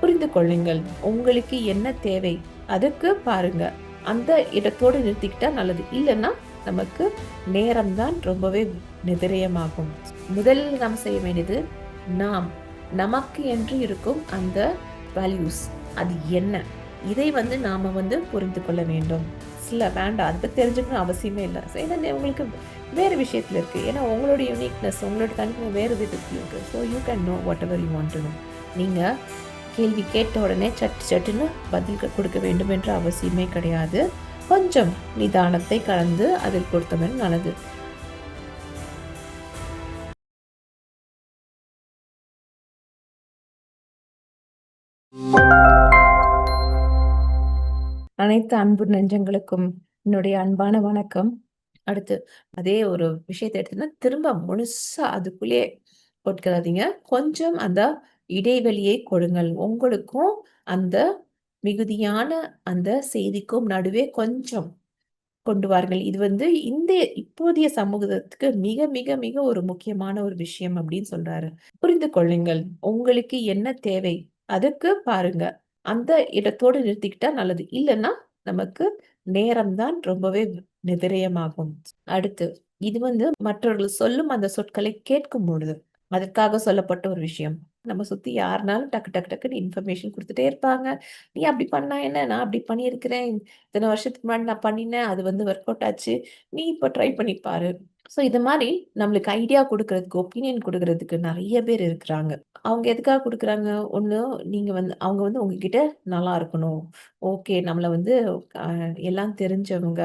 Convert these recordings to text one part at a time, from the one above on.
புரிந்து கொள்ளுங்கள் உங்களுக்கு என்ன தேவை அதுக்கு பாருங்க. அந்த இடத்தோடு நிறுத்திக்கிட்டா நல்லது. இல்லைன்னா நமக்கு நேரம்தான் ரொம்பவே நிதிரயமாகும் முதலில் நாம் செய்ய வேண்டியது நாம் நமக்கு என்று இருக்கும் அந்த வேல்யூஸ் அது என்ன? இதை வந்து நாம் வந்து புரிந்து கொள்ள வேண்டும். சில வேண்டாம். அதை பத்தி தெரிஞ்சுக்கணும் அவசியமே இல்லை. ஏன்னா உங்களுக்கு வேறு விஷயத்தில் இருக்குது ஏன்னா உங்களோட யூனிக்னஸ் உங்களோட தனிமை வேறு விதத்தில் இருக்குது so you can know whatever you want to know நீங்கள் கேள்வி கேட்ட உடனே சட்டு சட்டுன்னு பதில் கொடுக்க வேண்டும் என்ற அவசியமே கிடையாது. கொஞ்சம் நிதானத்தை கலந்து அதில் கொடுத்தவன் நல்லது. அனைத்து அன்பு நெஞ்சங்களுக்கும் என்னுடைய அன்பான வணக்கம். அடுத்து அதே ஒரு விஷயத்தை எடுத்துன்னா திரும்ப முழுசா அதுக்குள்ளேயே போட்டுக்கிறாதீங்க கொஞ்சம் அந்த இடைவெளியை கொடுங்கள். உங்களுக்கும் அந்த மிகுதியான அந்த செய்திக்கும் நடுவே கொஞ்சம் கொண்டுவாருங்கள் இது வந்து இந்த இப்போதைய சமூகத்துக்கு மிக மிக மிக ஒரு முக்கியமான ஒரு விஷயம் அப்படின்னு சொல்றாரு. புரிந்து கொள்ளுங்கள். உங்களுக்கு என்ன தேவை? அதுக்கு பாருங்க. அந்த இடத்தோடு நிறுத்திக்கிட்டா நல்லது. இல்லைன்னா நமக்கு நேரம்தான் ரொம்பவே நிதிரயமாகும். அடுத்து இது வந்து மற்றவர்கள் சொல்லும் அந்த சொற்களை கேட்கும் பொழுது அதற்காக சொல்லப்பட்ட ஒரு விஷயம். நம்ம சுத்தி யாருனாலும் டக்கு டக்கு டக்குன்னு இன்ஃபர்மேஷன் கொடுத்துட்டே இருப்பாங்க. நீ அப்படி பண்ணா என்ன? நான் அப்படி பண்ணியிருக்கிறேன். இத்தனை வருஷத்துக்கு முன்னாடி நான் பண்ணினேன். அது வந்து ஒர்க் அவுட் ஆச்சு. நீ இப்போ ட்ரை பண்ணி பாரு. ஸோ இது மாதிரி நம்மளுக்கு ஐடியா கொடுக்கறதுக்கு ஒப்பீனியன் கொடுக்கறதுக்கு நிறைய பேர் இருக்கிறாங்க. அவங்க எதுக்காக கொடுக்குறாங்க? ஒன்று நீங்கள் வந்து அவங்க வந்து உங்ககிட்ட நல்லா இருக்கணும். ஓகே நம்மளை வந்து எல்லாம் தெரிஞ்சவங்க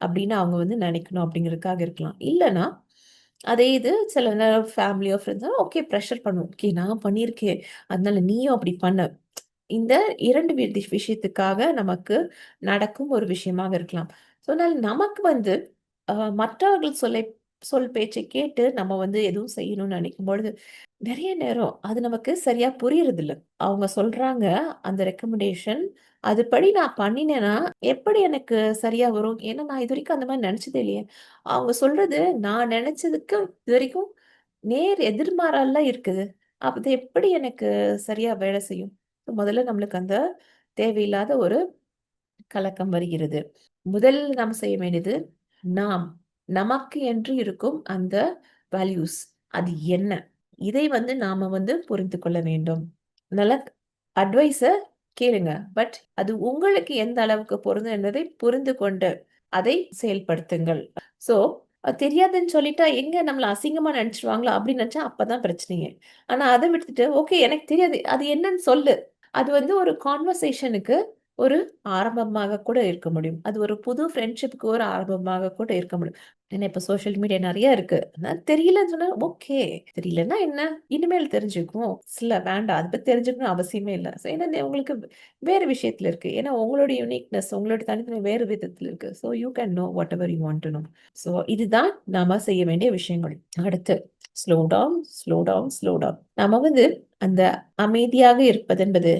அப்படின்னு அவங்க வந்து நினைக்கணும் அப்படிங்கிறதுக்காக இருக்கலாம். இல்லைன்னா அதே இது சில நேரம் ஃபேமிலியோ ஃப்ரெண்ட்ஸோ ஓகே ப்ரெஷர் பண்ணுவோம் ஓகே நான் பண்ணியிருக்கேன் அதனால நீயும் அப்படி பண்ண. இந்த இரண்டு வி- விஷயத்துக்காக நமக்கு நடக்கும் ஒரு விஷயமாக இருக்கலாம். ஸோ அதனால நமக்கு வந்து அஹ், மற்றவர்கள் சொல்லை சொல் பேச்சை கேட்டு நம்ம வந்து எதுவும் செய்யணும்னு நினைக்கும் பொழுது நிறைய நேரம் அது நமக்கு சரியா புரியறதில்ல. அவங்க சொல்றாங்க அந்த ரெக்கமெண்டேஷன் அதுபடி நான் பண்ணினேன்னா எப்படி எனக்கு சரியா வரும்? ஏன்னா நான் இது வரைக்கும் அந்த மாதிரி நினைச்சதே இல்லையே. அவங்க சொல்றது நான் நினைச்சதுக்கு இது வரைக்கும் நேர் எதிர்மாறெல்லாம் இருக்குது. அது எப்படி எனக்கு சரியா வேலை செய்யும்? முதல்ல நம்மளுக்கு அந்த தேவையில்லாத ஒரு கலக்கம் வருகிறது. முதலில் நாம் செய்ய வேண்டியது நாம். நமக்கு என்று இருக்கும் அந்த வேல்யூஸ் அது என்ன? இதை வந்து நாம வந்து புரிந்து கொள்ள வேண்டும். நல்ல அட்வைஸ கேளுங்க. பட் அது உங்களுக்கு எந்த அளவுக்கு பொருந்தும் என்பதை புரிந்து கொண்டு அதை செயல்படுத்துங்கள். ஸோ தெரியாதுன்னு சொல்லிட்டா எங்க நம்மள அசிங்கமா நினைச்சிருவாங்களோ அப்படின்னு நினைச்சா அப்பதான் பிரச்சனையே. ஆனா அதை விட்டுட்டு ஓகே எனக்கு தெரியாது. அது என்னன்னு சொல்லு. அது வந்து ஒரு கான்வர்சேஷனுக்கு ஒரு ஆரம்பமாக கூட இருக்க முடியும். அது ஒரு புது ஃப்ரெண்ட்ஷிப்புக்கு ஒரு ஆரம்பமாக கூட இருக்க முடியும். ஏன்னா இப்ப சோஷியல் மீடியா நிறைய இருக்கு. தெரியலன்னு சொன்னா ஓகே தெரியலன்னா என்ன? இனிமேல் தெரிஞ்சுக்குவோம். சில வேண்டாம். அதை பத்தி தெரிஞ்சுக்கணும் அவசியமே இல்லை. ஸோ ஏன்னா உங்களுக்கு வேறு விஷயத்துல இருக்கு. ஏன்னா உங்களோட யூனிக்னஸ் உங்களோட தனித்தனி வேறு விதத்துல இருக்கு. So you can know whatever you want to know so இதுதான் நாம செய்ய வேண்டிய விஷயங்கள். அடுத்து slow down slow down slow down நம்ம வந்து அந்த அமைதியாக இருப்பது என்பது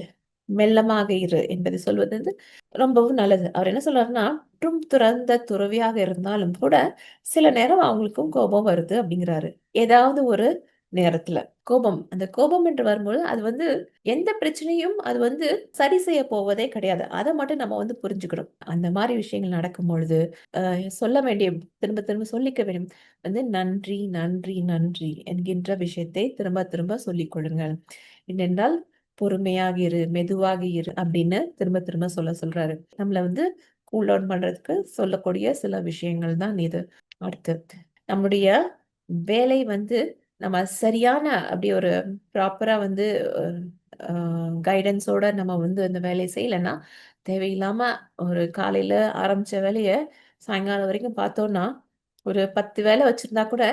மெல்லமாக இரு என்பதை சொல்வது வந்து ரொம்பவும் நல்லது. அவர் என்ன சொல்றாருன்னா மற்றும் துறந்த துறவியாக இருந்தாலும் கூட சில நேரம் அவங்களுக்கும் கோபம் வருது அப்படிங்கிறாரு. ஏதாவது ஒரு நேரத்துல கோபம். அந்த கோபம் என்று வரும்போது அது வந்து எந்த பிரச்சனையும் அது வந்து சரி செய்ய போவதே கிடையாது. அதை மட்டும் நம்ம வந்து புரிஞ்சுக்கணும். அந்த மாதிரி விஷயங்கள் நடக்கும் பொழுது சொல்ல வேண்டிய திரும்ப திரும்ப சொல்லிக்க வேண்டும். வந்து நன்றி நன்றி நன்றி என்கின்ற விஷயத்தை திரும்ப திரும்ப சொல்லிக் கொள்ளுங்கள். ஏனென்றால் பொறுமையாக இரு மெதுவாக இரு அப்படின்னு திரும்ப திரும்ப சொல்ல சொல்றாரு. நம்மள வந்து கூல் டவுன் பண்றதுக்கு சொல்லக்கூடிய சில விஷயங்கள் தான் இது. அடுத்து நம்முடைய வேலை வந்து நம்ம சரியான அப்படி ஒரு ப்ராப்பரா வந்து கைடன்ஸோட நம்ம வந்து அந்த வேலையை செய்யலைன்னா தேவையில்லாம ஒரு காலையில ஆரம்பிச்ச வேலையை சாயங்காலம் வரைக்கும் பார்த்தோம்னா ஒரு பத்து வேலை வச்சிருந்தா கூட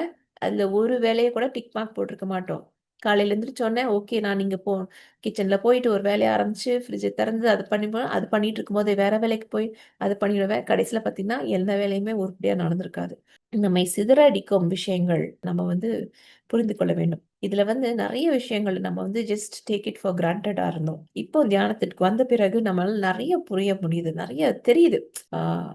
அதுல ஒரு வேலையை கூட டிக் மார்க் போட்டிருக்க மாட்டோம். காலையில எந்திரிச்ச ஓகே நான் இங்க போ கிச்சன்ல போயிட்டு ஒரு வேலையை ஆரம்பிச்சு ஃப்ரிட்ஜை திறந்து அது பண்ணி போ- அது பண்ணிட்டு இருக்கும்போது வேற வேலைக்கு போய் அது பண்ணிடுவேன். கடைசியில பாத்தீங்கன்னா எந்த வேலையுமே உருப்படியா நடந்திருக்காது. நம்மை சிதறடிக்கும் விஷயங்கள் நம்ம வந்து புரிந்து கொள்ள வேண்டும். இதுல வந்து நிறைய விஷயங்கள் நம்ம வந்து ஜஸ்ட் டேக் இட் ஃபார் கிராண்டடா இருந்தோம். இப்போ தியானத்திற்கு வந்த பிறகு நம்மளால நிறைய புரிய முடியுது நிறைய தெரியுது.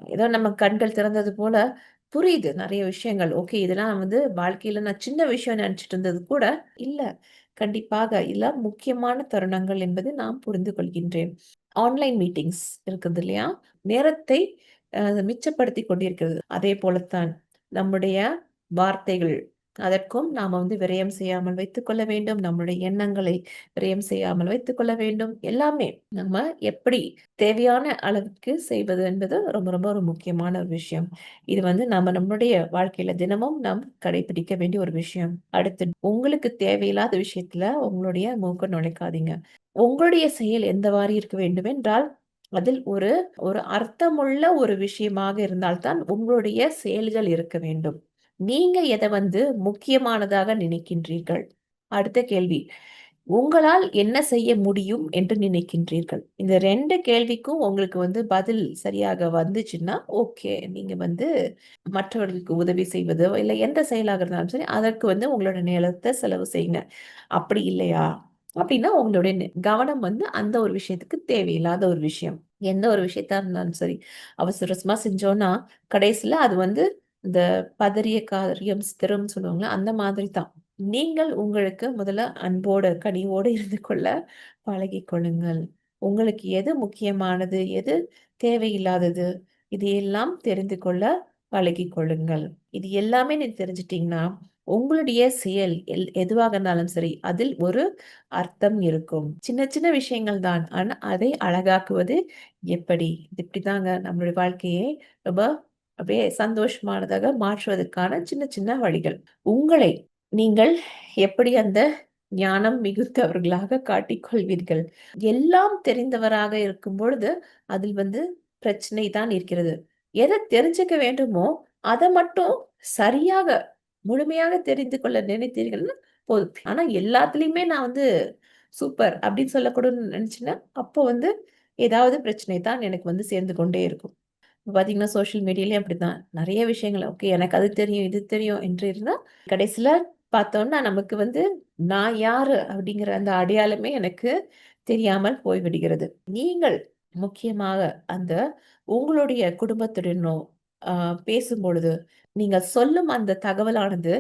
ஏதோ நம்ம கண்கள் திறந்தது போல புரியுது நிறைய விஷயங்கள் ஓகே இதெல்லாம் வந்து வாழ்க்கையில நான் சின்ன விஷயம் நினைச்சிட்டு இருந்தது கூட இல்ல கண்டிப்பாக இல்லை முக்கியமான தருணங்கள் என்பது நான் புரிந்து கொள்கின்றேன். ஆன்லைன் மீட்டிங்ஸ் இருக்குது இல்லையா? நேரத்தை அ மிச்சப்படுத்தி கொண்டிருக்கிறது. அதே போலத்தான் நம்முடைய வார்த்தைகள் அதற்கும் நாம் வந்து விரயம் செய்யாமல் வைத்துக் கொள்ள வேண்டும். நம்முடைய எண்ணங்களை விரயம் செய்யாமல் வைத்துக் கொள்ள வேண்டும். எல்லாமே நம்ம எப்படி தேவையான அளவுக்கு செய்வது என்பது ரொம்ப ரொம்ப ஒரு முக்கியமான ஒரு விஷயம். இது வந்து நம்ம நம்முடைய வாழ்க்கையில தினமும் நாம் கடைபிடிக்க வேண்டிய ஒரு விஷயம். அடுத்து உங்களுக்கு தேவையில்லாத விஷயத்துல உங்களுடைய மூக்க நுழைக்காதீங்க. உங்களுடைய செயல் எந்த மாதிரி இருக்க வேண்டும் என்றால், அதில் ஒரு ஒரு அர்த்தமுள்ள ஒரு விஷயமாக இருந்தால் தான் உங்களுடைய செயல்கள் இருக்க வேண்டும். நீங்க எதை வந்து முக்கியமானதாக நினைக்கின்றீர்கள்? அடுத்த கேள்வி. உங்களால் என்ன செய்ய முடியும் என்று நினைக்கின்றீர்கள்? இந்த ரெண்டு கேள்விக்கும் உங்களுக்கு வந்து பதில் சரியாக வந்துச்சுன்னா, ஓகே. நீங்க வந்து மற்றவர்களுக்கு உதவி செய்வதோ, இல்லை எந்த செயலாக இருந்தாலும் சரி, அதற்கு வந்து உங்களோட நேரத்தை செலவு செய்யுங்க. அப்படி இல்லையா? அப்படின்னா உங்களுடைய நெ கவனம் வந்து அந்த ஒரு விஷயத்துக்கு தேவையில்லாத ஒரு விஷயம். எந்த ஒரு விஷயத்தா இருந்தாலும் சரி, அவசரமா செஞ்சோம்னா, கடைசில அது வந்து இந்த பதறிய காரியம் ஸ்திரம்னு சொல்லுவாங்களே அந்த மாதிரி தான். நீங்கள் உங்களுக்கு முதல்ல அன்போடு, கனிவோடு இருந்து கொள்ள பழகி கொள்ளுங்கள். உங்களுக்கு எது முக்கியமானது, எது தேவையில்லாதது, இது எல்லாம் தெரிந்து கொள்ள பழகி கொள்ளுங்கள். இது எல்லாமே நீ தெரிஞ்சுட்டீங்கன்னா, உங்களுடைய செயல் எல் எதுவாக இருந்தாலும் சரி, அதில் ஒரு அர்த்தம் இருக்கும். சின்ன சின்ன விஷயங்கள் தான். ஆனால் அதை அழகாக்குவது எப்படி? இது இப்படிதாங்க நம்மளுடைய வாழ்க்கையை ரொம்ப அப்படியே சந்தோஷமானதாக மாற்றுவதற்கான சின்ன சின்ன வழிகள். உங்களை நீங்கள் எப்படி அந்த ஞானம் மிகுந்தவர்களாக காட்டிக்கொள்வீர்கள் எல்லாம் தெரிந்தவராக இருக்கும் பொழுது, அதில் வந்து பிரச்சனை தான் இருக்கிறது. எதை தெரிஞ்சுக்க வேண்டுமோ, அதை மட்டும் சரியாக, முழுமையாக தெரிந்து கொள்ள நினைத்தீர்கள்னா போதும். ஆனா எல்லாத்துலயுமே நான் வந்து சூப்பர் அப்படின்னு சொல்லக்கூடாதுன்னு நினைச்சேன்னா, அப்போ வந்து ஏதாவது பிரச்சனை தான் எனக்கு வந்து சேர்ந்து கொண்டே இருக்கும். இப்போ பார்த்தீங்கன்னா, சோஷியல் மீடியாலயும் அப்படிதான். நிறைய விஷயங்கள். ஓகே எனக்கு அது தெரியும், இது தெரியும் என்று இருந்தால் கடைசியில் பார்த்தோம்னா நமக்கு வந்து நான் யாரு அப்படிங்கிற அந்த அடையாளமே எனக்கு தெரியாமல் போய்விடுகிறது. நீங்கள் முக்கியமாக அந்த உங்களுடைய குடும்பத்துடனோ பேசும் பொழுது நீங்கள் சொல்லும் அந்த தகவலானது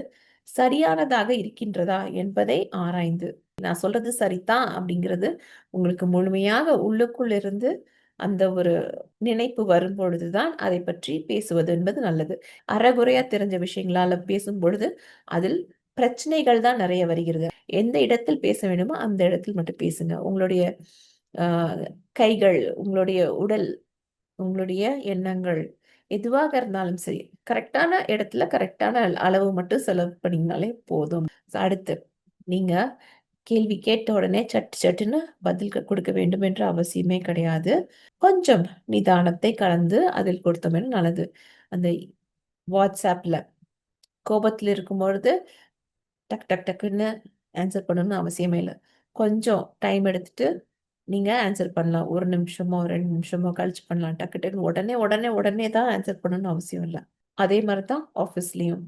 சரியானதாக இருக்கின்றதா என்பதை ஆராய்ந்து, நான் சொல்றது சரிதான் அப்படிங்கிறது உங்களுக்கு முழுமையாக உள்ளுக்குள் இருந்து அந்த ஒரு நினைப்பு வரும் பொழுதுதான் அதை பற்றி பேசுவது என்பது நல்லது. அறகுறையா தெரிஞ்ச விஷயங்களால பேசும் பொழுது அதில் பிரச்சனைகள் தான் நிறைய வருகிறது. எந்த இடத்தில் பேச வேண்டுமோ, அந்த இடத்தில் மட்டும் பேசுங்க. உங்களுடைய கைகள், உங்களுடைய உடல், உங்களுடைய எண்ணங்கள் எதுவாக இருந்தாலும் சரி, கரெக்டான இடத்துல கரெக்டான அளவு மட்டும் செலவு பண்ணிங்கனாலே போதும். அடுத்து, நீங்க கேள்வி கேட்ட உடனே சட்டு சட்டுன்னு பதில் கொடுக்க வேண்டும் என்ற அவசியமே கிடையாது. கொஞ்சம் நிதானத்தை கலந்து அதில் கொடுத்தோம்னா நல்லது. அந்த WhatsAppல கோபத்தில் இருக்கும்பொழுது, டக் டக் டக்குன்னு ஆன்சர் பண்ணணும்னு அவசியமே இல்லை கொஞ்சம் டைம் எடுத்துட்டு நீங்க ஆன்சர் பண்ணலாம். ஒரு நிமிஷமோ, ரெண்டு நிமிஷமோ கழிச்சு பண்ணலாம். டக்கு டக்குன்னு உடனே உடனே உடனே தான் ஆன்சர் பண்ணணும்னு அவசியம் இல்லை அதே மாதிரி தான் ஆஃபீஸ்லேயும்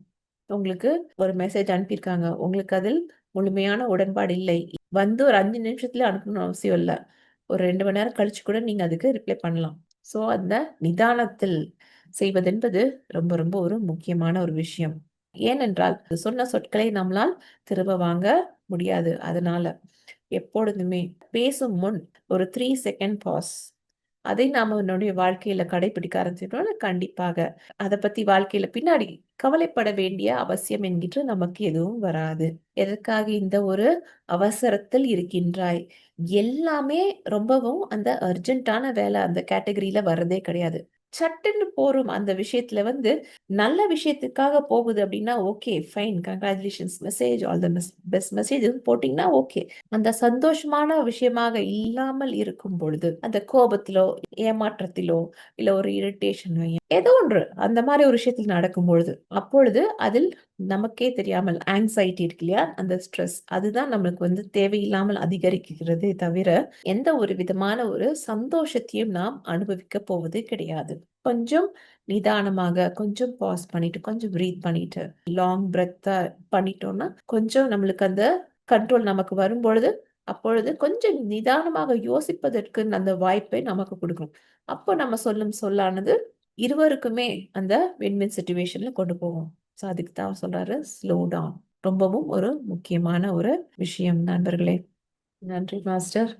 உங்களுக்கு ஒரு மெசேஜ் அனுப்பியிருக்காங்க. உங்களுக்கு அதில் முழுமையான உடன்பாடு இல்லை. வந்து ஒரு அஞ்சு நிமிஷத்துல அனுப்பணும்னு அவசியம் இல்ல. ஒரு ரெண்டு மணி நேரம் கழிச்சு கூட நீங்க அதுக்கு ரிப்ளை பண்ணலாம். ஸோ அந்த நிதானத்தில் செய்வதென்பது ரொம்ப ரொம்ப ஒரு முக்கியமான ஒரு விஷயம். ஏனென்றால், சொன்ன சொற்களை நம்மளால் திரும்ப வாங்க முடியாது. அதனால எப்பொழுதுமே பேசும் முன் ஒரு த்ரீ செகண்ட் பாஸ். அதை நாம நம்முடைய வாழ்க்கையில கடைபிடிக்க ஆரம்பிச்சிட்டோம்னா, கண்டிப்பாக அதை பத்தி வாழ்க்கையில பின்னாடி கவலைப்பட வேண்டிய அவசியம் என்கின்ற நமக்கு எதுவும் வராது. எதற்காக இந்த ஒரு அவசரத்தில் இருக்கின்றாய்? எல்லாமே ரொம்பவும் அந்த அர்ஜென்ட்டான வேலை அந்த கேட்டகரியில வர்றதே கிடையாது. சட்டுன்னு போறோம் அந்த விஷயத்துல வந்து நல்ல விஷயத்துக்காக போகுது அப்படின்னா, okay fine congratulations message all the best message போட்டீங்கன்னா ஓகே. அந்த சந்தோஷமான விஷயமாக இல்லாமல் இருக்கும் பொழுது, அந்த கோபத்திலோ, ஏமாற்றத்திலோ, இல்ல ஒரு இரிட்டேஷன் ஏதோ ஒன்று அந்த மாதிரி ஒரு விஷயத்தில் நடக்கும் பொழுது, அப்பொழுது அதில் நமக்கே தெரியாமல் ஆங்ஸைட்டி இருக்கு இல்லையா? அந்த ஸ்ட்ரெஸ் அதுதான் நம்மளுக்கு வந்து தேவையில்லாமல் அதிகரிக்கிறதே தவிர, எந்த ஒரு விதமான ஒரு சந்தோஷத்தையும் நாம் அனுபவிக்க போவது கிடையாது. கொஞ்சம் நிதானமாக, கொஞ்சம் பாஸ் பண்ணிட்டு, கொஞ்சம் ப்ரீத் பண்ணிட்டு, லாங் பிரெத்தா பண்ணிட்டோம்னா, கொஞ்சம் நம்மளுக்கு அந்த கண்ட்ரோல் நமக்கு வரும்பொழுது, அப்பொழுது கொஞ்சம் நிதானமாக யோசிப்பதற்கு அந்த வாய்ப்பை நமக்கு கொடுக்கும் அப்போ நம்ம சொல்லும் சொல்லானது இருவருக்குமே அந்த வின்வின் சுச்சுவேஷன்ல கொண்டு போகும். ஸோ அதுக்கு தான் சொல்றாரு, ஸ்லோ டவுன். ரொம்பவும் ஒரு முக்கியமான ஒரு விஷயம் நண்பர்களே. நன்றி மாஸ்டர்.